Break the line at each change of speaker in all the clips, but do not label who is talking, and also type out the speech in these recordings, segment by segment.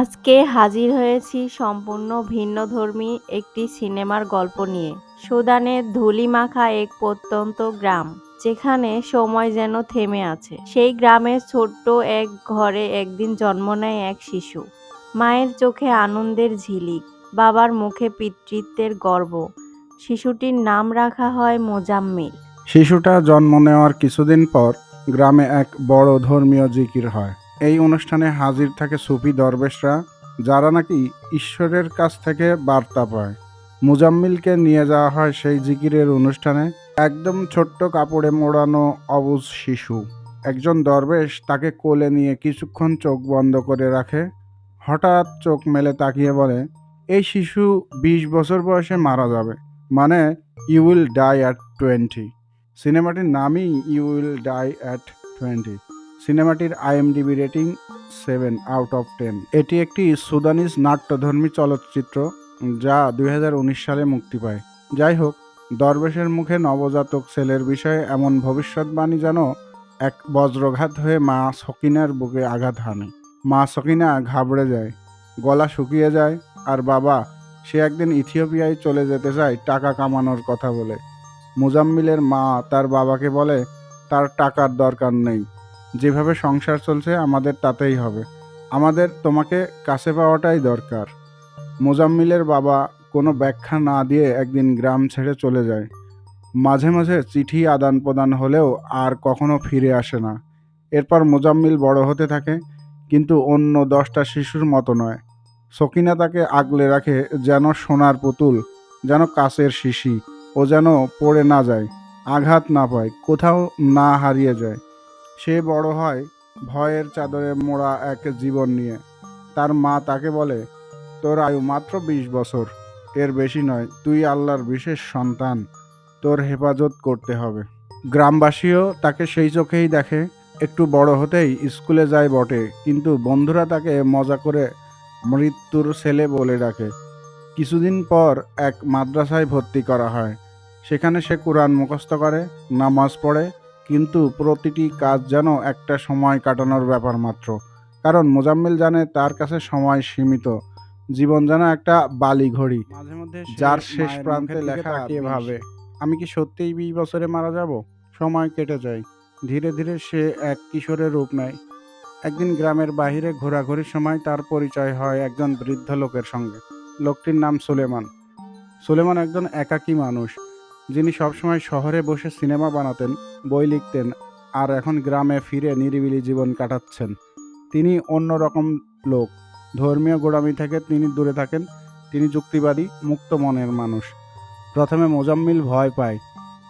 আজকে হাজির হয়েছি সম্পূর্ণ ভিন্নধর্মী একটি সিনেমার গল্প নিয়ে। সুদানের ধূলিমাখা এক প্রত্যন্ত গ্রাম, যেখানে সময় যেন থেমে আছে। সেই গ্রামের ছোট্ট এক ঘরে একদিন জন্ম নেয় এক শিশু। মায়ের চোখে আনন্দের ঝিলিক, বাবার মুখে পিতৃত্বের গর্ব। শিশুটির নাম রাখা হয় মোজাম্মিল।
শিশুটা জন্ম নেওয়ার কিছুদিন পর গ্রামে এক বড় ধর্মীয় জিকির হয়। এই অনুষ্ঠানে হাজির থাকে সুফি দরবেশরা, যারা নাকি ঈশ্বরের কাছ থেকে বার্তা পায়। মুজাম্মিলকে নিয়ে যাওয়া হয় সেই জিকিরের অনুষ্ঠানে। একদম ছোট্ট কাপড়ে মোড়ানো অবুজ শিশু। একজন দরবেশ তাকে কোলে নিয়ে কিছুক্ষণ চোখ বন্ধ করে রাখে। হঠাৎ চোখ মেলে তাকিয়ে বলে, এই শিশু বিশ বছর বয়সে মারা যাবে। মানে you will die at twenty সিনেমাটির নামই you will die at twenty সিনেমাটির IMDb rating seven out of ten. এটি একটি সুদানিজ নাট্যধর্মী চলচ্চিত্র যা দু হাজার উনিশ সালে মুক্তি পায়। যাই হোক, দরবেশের মুখে নবজাতক ছেলের বিষয়ে এমন ভবিষ্যৎবাণী যেন এক বজ্রঘাত হয়ে মা সকিনার বুকে আঘাত হানে। মা সকিনা ঘাবড়ে যায়, গলা শুকিয়ে যায়, আর বাবা, সে একদিন ইথিওপিয়ায় চলে যেতে চায় টাকা কামানোর কথা বলে। মুজাম্মিলের মা তার বাবাকে বলে, তার টাকার দরকার নেই। যেভাবে সংসার চলছে, আমাদের তাতেই হবে। আমাদের তোমাকে কাছে পাওয়াটাই দরকার। মোজাম্মিলের বাবা কোনো ব্যাখ্যা না দিয়ে একদিন গ্রাম ছেড়ে চলে যায়। মাঝে মাঝে চিঠি আদান প্রদান হলেও আর কখনো ফিরে আসে না। এরপর মোজাম্মিল বড় হতে থাকে, কিন্তু অন্য দশটা শিশুর মতো নয়। সকিনা তাকে আগলে রাখে যেন সোনার পুতুল, যেন কাচের শিশি, ও যেন পড়ে না যায়, আঘাত না পায়, কোথাও না হারিয়ে যায়। সে বড় হয় ভয়ের চাদরে মোড়া এক জীবন নিয়ে। তার মা তাকে বলে, তোর আয়ু মাত্র বিশ বছর। এর বেশি নয়, তুই আল্লাহর বিশেষ সন্তান। তোর হেফাজত করতে হবে। গ্রামবাসীও তাকে সেই চোখেই দেখে। একটু বড় হতেই স্কুলে যায় বটে, কিন্তু বন্ধুরা তাকে মজা করে মৃত্যুর ছেলে বলে ডাকে। কিছুদিন পর এক মাদ্রাসায় ভর্তি করা হয়। সেখানে সে কোরআন মুখস্থ করে, নামাজ পড়ে কিন্তু প্রতিটি কাজ যেন একটা সময় কাটানোর ব্যাপার মাত্র। কারণ মোজাম্মেল জানে তার কাছে সময় সীমিত। জীবন যেন একটা বালি ঘড়ি যার শেষ প্রান্তে লেখা কে ভাবে। আমি কি সত্যিই বিশ বছরে মারা যাব? সময় কেটে যায়। ধীরে ধীরে সে এক কিশোরের রূপ নেয়। একদিন গ্রামের বাহিরে ঘোরাঘুরির সময় তার পরিচয় হয় একজন বৃদ্ধ লোকের সঙ্গে। লোকটির নাম সুলেমান। সুলেমান একজন একাকী মানুষ। যিনি সবসময় শহরে বসে সিনেমা বানাতেন, বই লিখতেন আর এখন গ্রামে ফিরে নিরিবিলি জীবন কাটাচ্ছেন। তিনি অন্যরকম লোক। ধর্মীয় গোড়ামি থেকে তিনি দূরে থাকেন। তিনি যুক্তিবাদী, মুক্ত মনের মানুষ। প্রথমে মোজাম্মিল ভয় পায়,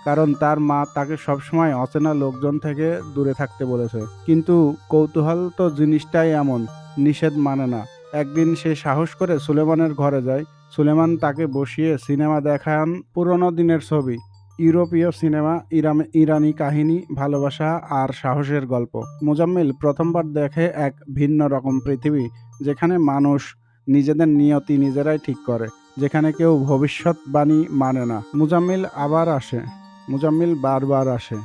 কারণ তার মা তাকে সবসময় অচেনা লোকজন থেকে দূরে থাকতে বলেছে। কিন্তু কৌতূহল তো জিনিসটাই এমন, নিষেধ মানে না। একদিন সে সাহস করে সুলেমানের ঘরে যায় সুলেমান তাকে বসিয়ে সিনেমা দেখান পুরনো দিনের ছবি, ইউরোপীয় সিনেমা, ইরাম, ইরানি কাহিনী, ভালোবাসা আর সাহসের গল্প। মোজাম্মিল প্রথমবার দেখে এক ভিন্ন রকম পৃথিবী, যেখানে মানুষ নিজেদের নিয়তি নিজেরাই ঠিক করে, যেখানে কেউ ভবিষ্যৎবাণী মানে না। মুজাম্মিল আবার আসে, মুজাম্মিল বারবার আসে।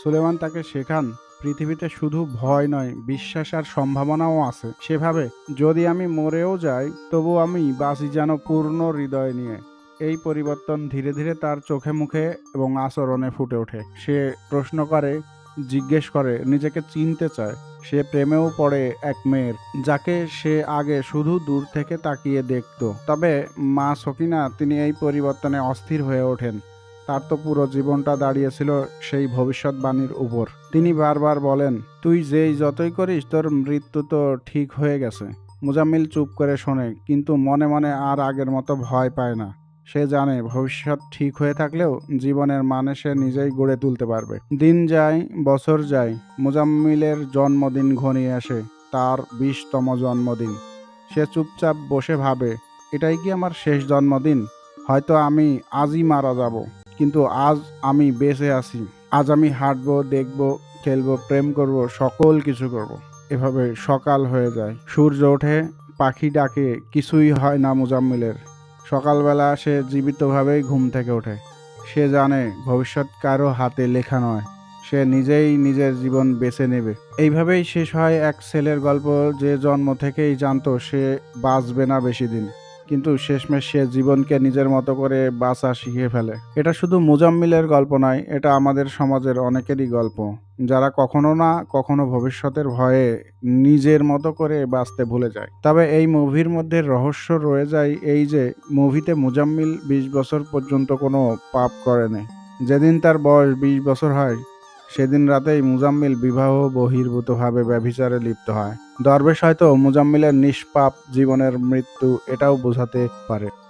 সুলেমান তাকে শেখান পৃথিবীতে শুধু ভয় নয়, বিশ্বাস আর সম্ভাবনাও আছে। সেভাবে যদি আমি মরেও যাই, তবু আমি বাঁচি যেন পূর্ণ হৃদয় নিয়ে। এই পরিবর্তন ধীরে ধীরে তার চোখে মুখে এবং আচরণে ফুটে ওঠে। সে প্রশ্ন করে, জিজ্ঞেস করে, নিজেকে চিনতে চায়। সে প্রেমেও পড়ে এক মেয়ের, যাকে সে আগে শুধু দূর থেকে তাকিয়ে দেখত। তবে মা সকিনা, তিনি এই পরিবর্তনে অস্থির হয়ে ওঠেন। তার তো পুরো জীবনটা দাঁড়িয়েছিল সেই ভবিষ্যৎবাণীর উপর। তিনি বারবার বলেন, তুই যেই যতই করিস, তোর মৃত্যু তো ঠিক হয়ে গেছে। মুজাম্মিল চুপ করে শোনে, কিন্তু মনে মনে আর আগের মতো ভয় পায় না। সে জানে ভবিষ্যৎ ঠিক হয়ে থাকলেও জীবনের মানে সে নিজেই গড়ে তুলতে পারবে। দিন যায়, বছর যায়, মুজাম্মিলের জন্মদিন ঘনিয়ে আসে, তার বিশতম জন্মদিন। সে চুপচাপ বসে ভাবে, এটাই কি আমার শেষ জন্মদিন? হয়তো আমি আজই মারা যাব। কিন্তু আজ আমি বেঁচে আছি। আজ আমি হাঁটবো, দেখব, খেলব, প্রেম করব, সকল কিছু করব। এভাবে সকাল হয়ে যায়। সূর্য ওঠে, পাখি ডাকে, কিছুই হয় না মুজাম্মিলের। সকালবেলা সে জীবিতভাবেই ঘুম থেকে ওঠে। সে জানে ভবিষ্যৎ কারও হাতে লেখা নয়। সে নিজেই নিজের জীবন বেছে নেবে। এইভাবেই শেষ হয় এক ছেলের গল্প যে জন্ম থেকেই জানতো সে বাঁচবে না বেশি দিন। কিন্তু শেষমেশ সে জীবনকে নিজের মতো করে বাঁচা শিখে ফেলে। এটা শুধু মুজাম্মিলের গল্প নয়, এটা আমাদের সমাজের অনেকেরই গল্প। যারা কখনো না, কখনো ভবিষ্যতের ভয়ে নিজের মতো করে বাঁচতে ভুলে যায়। তবে এই মুভির মধ্যে রহস্য রয়ে যায় এই যে, মুভিতে মুজাম্মিল বিশ বছর পর্যন্ত কোনো পাপ করেনি। যেদিন তার বয়স বিশ বছর হয় সেদিন রাতেই মুজাম্মিল বিবাহ বহির্ভূতভাবে ব্যভিচারে লিপ্ত হয়। দরবেশ হয়তো মুজাম্মিলের নিষ্পাপ জীবনের মৃত্যু এটাও বোঝাতে পারে।